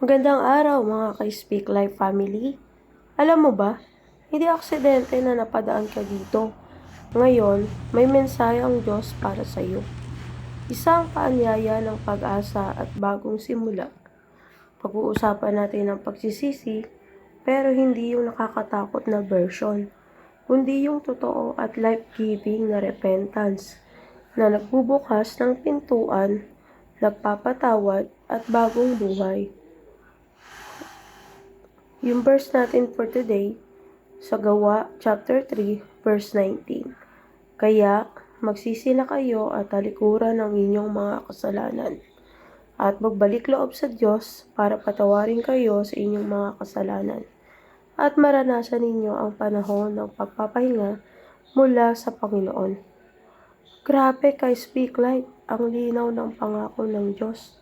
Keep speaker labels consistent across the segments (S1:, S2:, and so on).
S1: Magandang araw mga ka-Speak Life family. Alam mo ba, hindi aksidente na napadaan ka dito. Ngayon, may mensahe ang Diyos para sa iyo. Isang paanyaya ng pag-asa at bagong simula. Pag-uusapan natin ang pagsisisi, pero hindi yung nakakatakot na version, kundi yung totoo at life-giving na repentance na nagbubukas ng pintuan, nagpapatawad at bagong buhay. Yung verse natin for today, sa Gawa chapter 3, verse 19. Kaya, magsisi na kayo at talikuran ng inyong mga kasalanan at magbalik loob sa Diyos para patawarin kayo sa inyong mga kasalanan at maranasan ninyo ang panahon ng pagpapahinga mula sa Panginoon. Grabe kay Speak Life ang linaw ng pangako ng Diyos.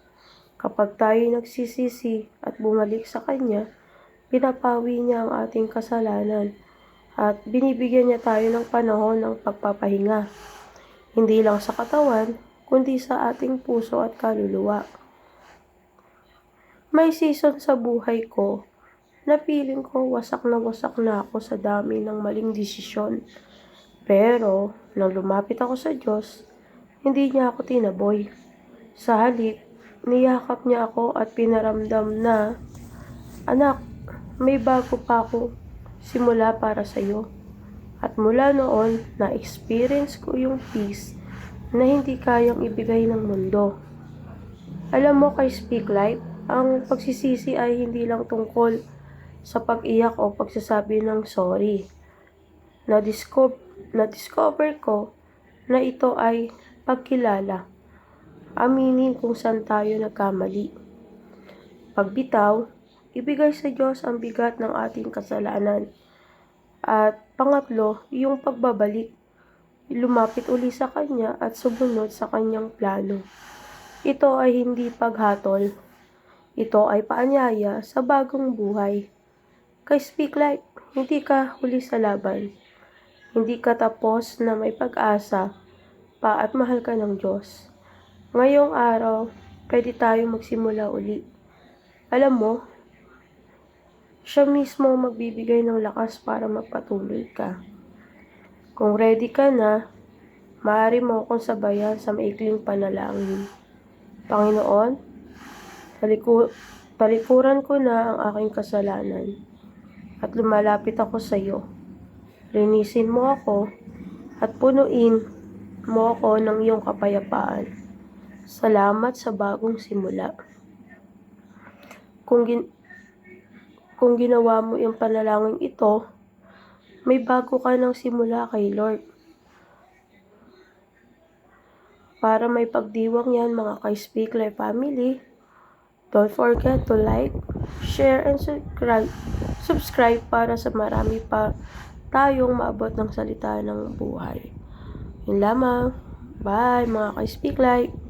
S1: Kapag tayo nagsisisi at bumalik sa Kanya, pinapawi niya ang ating kasalanan at binibigyan niya tayo ng panahon ng pagpapahinga. Hindi lang sa katawan, kundi sa ating puso at kaluluwa. May season sa buhay ko na feeling ko wasak na wasak na ako sa dami ng maling desisyon. Pero, nang lumapit ako sa Diyos, hindi niya ako tinaboy. Sa halip, niyakap niya ako at pinaramdam na, Anak, may bago pa ako simula para sa iyo. At mula noon, na-experience ko yung peace na hindi kayang ibigay ng mundo. Alam mo kay Speak Life, ang pagsisisi ay hindi lang tungkol sa pag-iyak o pagsasabi ng sorry. Na-discover, na-discover ko na ito ay pagkilala. Aminin kung saan tayo nagkamali. Pagbitaw, ibigay sa Diyos ang bigat ng ating kasalanan. At pangatlo, yung pagbabalik. Lumapit uli sa Kanya at sumunod sa Kanyang plano. Ito ay hindi paghatol. Ito ay paanyaya sa bagong buhay. Kay Speak Life, hindi ka huli sa laban. Hindi ka tapos na may pag-asa pa at mahal ka ng Diyos. Ngayong araw, pwede tayong magsimula uli. Alam mo, siya mismo magbibigay ng lakas para magpatuloy ka. Kung ready ka na, maaari mo akong sabayan sa maikling panalangin. Panginoon, taliku talikuran ko na ang aking kasalanan at lumalapit ako sa iyo. Linisin mo ako at punuin mo ako ng iyong kapayapaan. Salamat sa bagong simula. Kung, gin- kung ginawa mo yung panalangin ito, may bago ka ng simula kay Lord. Para may pagdiwang yan mga kay-Speak Life family, don't forget to like, share, and subscribe, subscribe para sa marami pa tayong maabot ng salita ng buhay. Yun lamang. Bye mga kay-Speak Life.